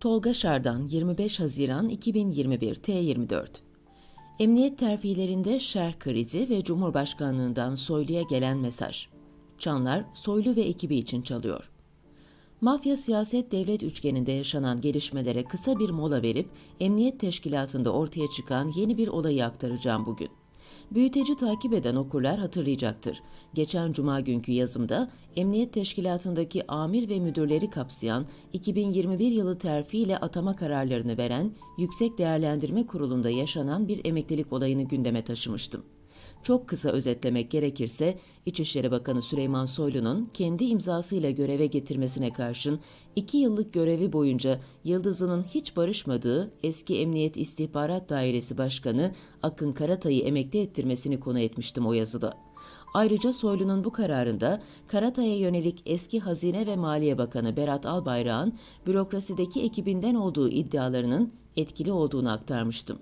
Tolga Şardan 25 Haziran 2021 T24 Emniyet terfilerinde şerh krizi ve Cumhurbaşkanlığından Soylu'ya gelen mesaj. Çanlar Soylu ve ekibi için çalıyor. Mafya siyaset devlet üçgeninde yaşanan gelişmelere kısa bir mola verip emniyet teşkilatında ortaya çıkan yeni bir olayı aktaracağım bugün. Büyüteci takip eden okurlar hatırlayacaktır. Geçen cuma günkü yazımda Emniyet Teşkilatı'ndaki amir ve müdürleri kapsayan 2021 yılı terfiyle atama kararlarını veren Yüksek Değerlendirme Kurulu'nda yaşanan bir emeklilik olayını gündeme taşımıştım. Çok kısa özetlemek gerekirse İçişleri Bakanı Süleyman Soylu'nun kendi imzasıyla göreve getirmesine karşın iki yıllık görevi boyunca Yıldız'ının hiç barışmadığı eski Emniyet İstihbarat Dairesi Başkanı Akın Karatay'ı emekli ettirmesini konu etmiştim o yazıda. Ayrıca Soylu'nun bu kararında Karatay'a yönelik eski Hazine ve Maliye Bakanı Berat Albayrak'ın bürokrasideki ekibinden olduğu iddialarının etkili olduğunu aktarmıştım.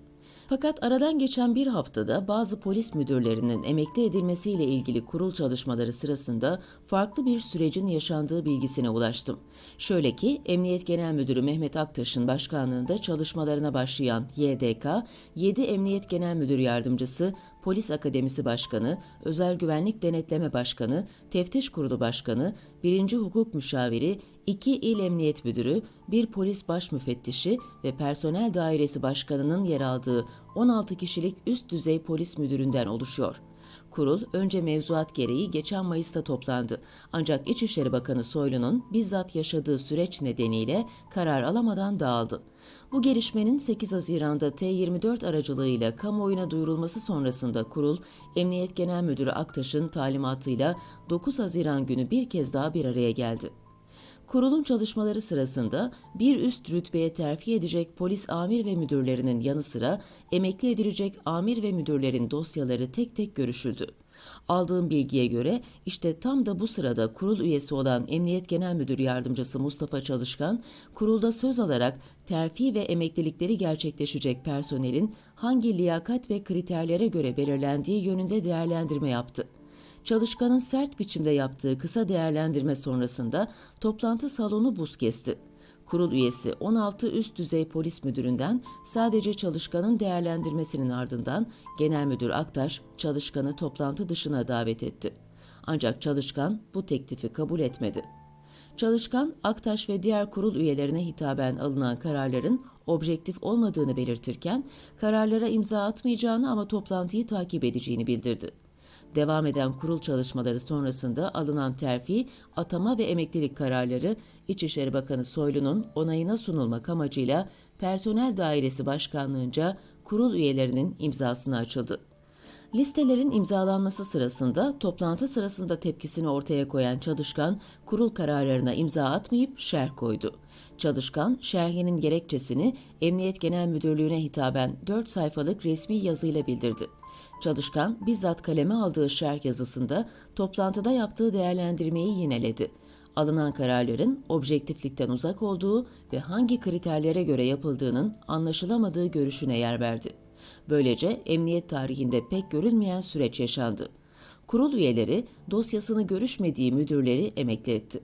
Fakat aradan geçen bir haftada bazı polis müdürlerinin emekli edilmesiyle ilgili kurul çalışmaları sırasında farklı bir sürecin yaşandığı bilgisine ulaştım. Şöyle ki Emniyet Genel Müdürü Mehmet Aktaş'ın başkanlığında çalışmalarına başlayan YDK, 7 Emniyet Genel Müdür Yardımcısı, Polis Akademisi Başkanı, Özel Güvenlik Denetleme Başkanı, Teftiş Kurulu Başkanı, 1. Hukuk Müşaviri, 2 İl Emniyet Müdürü, 1 Polis Baş Müfettişi ve Personel Dairesi Başkanı'nın yer aldığı 16 kişilik üst düzey polis müdüründen oluşuyor. Kurul önce mevzuat gereği geçen Mayıs'ta toplandı. Ancak İçişleri Bakanı Soylu'nun bizzat yaşadığı süreç nedeniyle karar alamadan dağıldı. Bu gelişmenin 8 Haziran'da T24 aracılığıyla kamuoyuna duyurulması sonrasında kurul, Emniyet Genel Müdürü Aktaş'ın talimatıyla 9 Haziran günü bir kez daha bir araya geldi. Kurulun çalışmaları sırasında bir üst rütbeye terfi edecek polis amir ve müdürlerinin yanı sıra emekli edilecek amir ve müdürlerin dosyaları tek tek görüşüldü. Aldığım bilgiye göre işte tam da bu sırada kurul üyesi olan Emniyet Genel Müdür Yardımcısı Mustafa Çalışkan, kurulda söz alarak terfi ve emeklilikleri gerçekleşecek personelin hangi liyakat ve kriterlere göre belirlendiği yönünde değerlendirme yaptı. Çalışkanın sert biçimde yaptığı kısa değerlendirme sonrasında toplantı salonu buz kesti. Kurul üyesi 16 üst düzey polis müdüründen sadece çalışkanın değerlendirmesinin ardından Genel Müdür Aktaş çalışkanı toplantı dışına davet etti. Ancak çalışkan bu teklifi kabul etmedi. Çalışkan, Aktaş ve diğer kurul üyelerine hitaben alınan kararların objektif olmadığını belirtirken, kararlara imza atmayacağını ama toplantıyı takip edeceğini bildirdi. Devam eden kurul çalışmaları sonrasında alınan terfi, atama ve emeklilik kararları İçişleri Bakanı Soylu'nun onayına sunulmak amacıyla Personel Dairesi Başkanlığınca kurul üyelerinin imzasına açıldı. Listelerin imzalanması sırasında toplantı sırasında tepkisini ortaya koyan Çalışkan, kurul kararlarına imza atmayıp şerh koydu. Çalışkan, şerhinin gerekçesini Emniyet Genel Müdürlüğü'ne hitaben 4 sayfalık resmi yazıyla bildirdi. Çalışkan, bizzat kaleme aldığı şerh yazısında toplantıda yaptığı değerlendirmeyi yineledi. Alınan kararların objektiflikten uzak olduğu ve hangi kriterlere göre yapıldığının anlaşılamadığı görüşüne yer verdi. Böylece emniyet tarihinde pek görülmeyen süreç yaşandı. Kurul üyeleri dosyasını görüşmediği müdürleri emekli etti.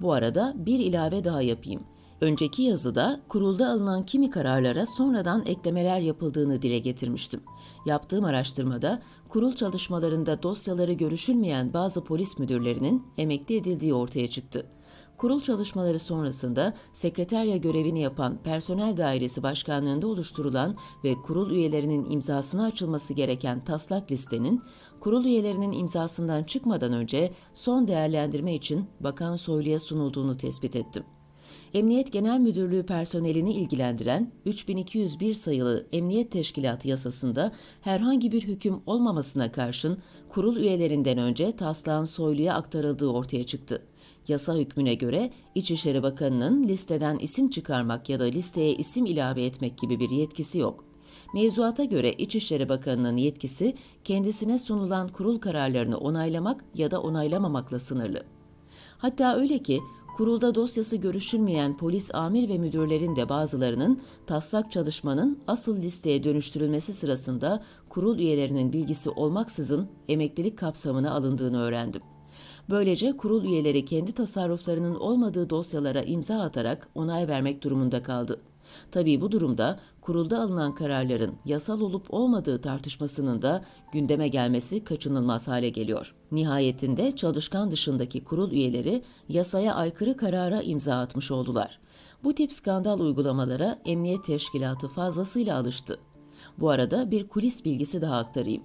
Bu arada bir ilave daha yapayım. Önceki yazıda kurulda alınan kimi kararlara sonradan eklemeler yapıldığını dile getirmiştim. Yaptığım araştırmada kurul çalışmalarında dosyaları görüşülmeyen bazı polis müdürlerinin emekli edildiği ortaya çıktı. Kurul çalışmaları sonrasında sekreterya görevini yapan Personel Dairesi Başkanlığında oluşturulan ve kurul üyelerinin imzasına açılması gereken taslak listenin kurul üyelerinin imzasından çıkmadan önce son değerlendirme için Bakan Soylu'ya sunulduğunu tespit ettim. Emniyet Genel Müdürlüğü personelini ilgilendiren 3201 sayılı Emniyet Teşkilatı yasasında herhangi bir hüküm olmamasına karşın kurul üyelerinden önce taslağın soyluya aktarıldığı ortaya çıktı. Yasa hükmüne göre İçişleri Bakanı'nın listeden isim çıkarmak ya da listeye isim ilave etmek gibi bir yetkisi yok. Mevzuata göre İçişleri Bakanı'nın yetkisi kendisine sunulan kurul kararlarını onaylamak ya da onaylamamakla sınırlı. Hatta öyle ki kurulda dosyası görüşülmeyen polis amir ve müdürlerin de bazılarının taslak çalışmanın asıl listeye dönüştürülmesi sırasında kurul üyelerinin bilgisi olmaksızın emeklilik kapsamına alındığını öğrendim. Böylece kurul üyeleri kendi tasarruflarının olmadığı dosyalara imza atarak onay vermek durumunda kaldı. Tabii bu durumda kurulda alınan kararların yasal olup olmadığı tartışmasının da gündeme gelmesi kaçınılmaz hale geliyor. Nihayetinde çalışkan dışındaki kurul üyeleri yasaya aykırı karara imza atmış oldular. Bu tip skandal uygulamalara Emniyet Teşkilatı fazlasıyla alıştı. Bu arada bir kulis bilgisi daha aktarayım.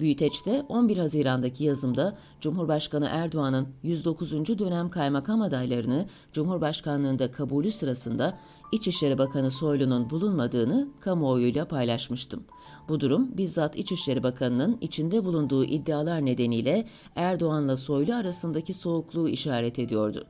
Büyüteç'te 11 Haziran'daki yazımda Cumhurbaşkanı Erdoğan'ın 109. dönem kaymakam adaylarını Cumhurbaşkanlığında kabulü sırasında İçişleri Bakanı Soylu'nun bulunmadığını kamuoyuyla paylaşmıştım. Bu durum bizzat İçişleri Bakanı'nın içinde bulunduğu iddialar nedeniyle Erdoğan'la Soylu arasındaki soğukluğu işaret ediyordu.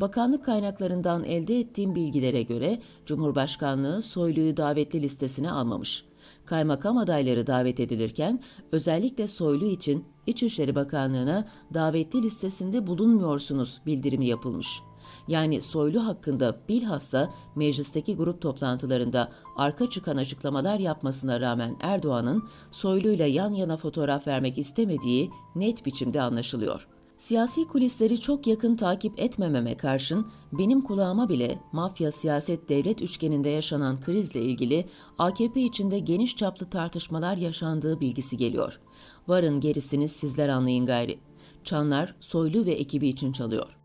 Bakanlık kaynaklarından elde ettiğim bilgilere göre Cumhurbaşkanlığı Soylu'yu davetli listesine almamış. Kaymakam adayları davet edilirken özellikle Soylu için İçişleri Bakanlığı'na davetli listesinde bulunmuyorsunuz bildirimi yapılmış. Yani Soylu hakkında bilhassa meclisteki grup toplantılarında arka çıkan açıklamalar yapmasına rağmen Erdoğan'ın Soylu'yla yan yana fotoğraf vermek istemediği net biçimde anlaşılıyor. Siyasi kulisleri çok yakın takip etmememe karşın benim kulağıma bile mafya siyaset devlet üçgeninde yaşanan krizle ilgili AKP içinde geniş çaplı tartışmalar yaşandığı bilgisi geliyor. Varın gerisini sizler anlayın gayri. Çanlar Soylu ve ekibi için çalıyor.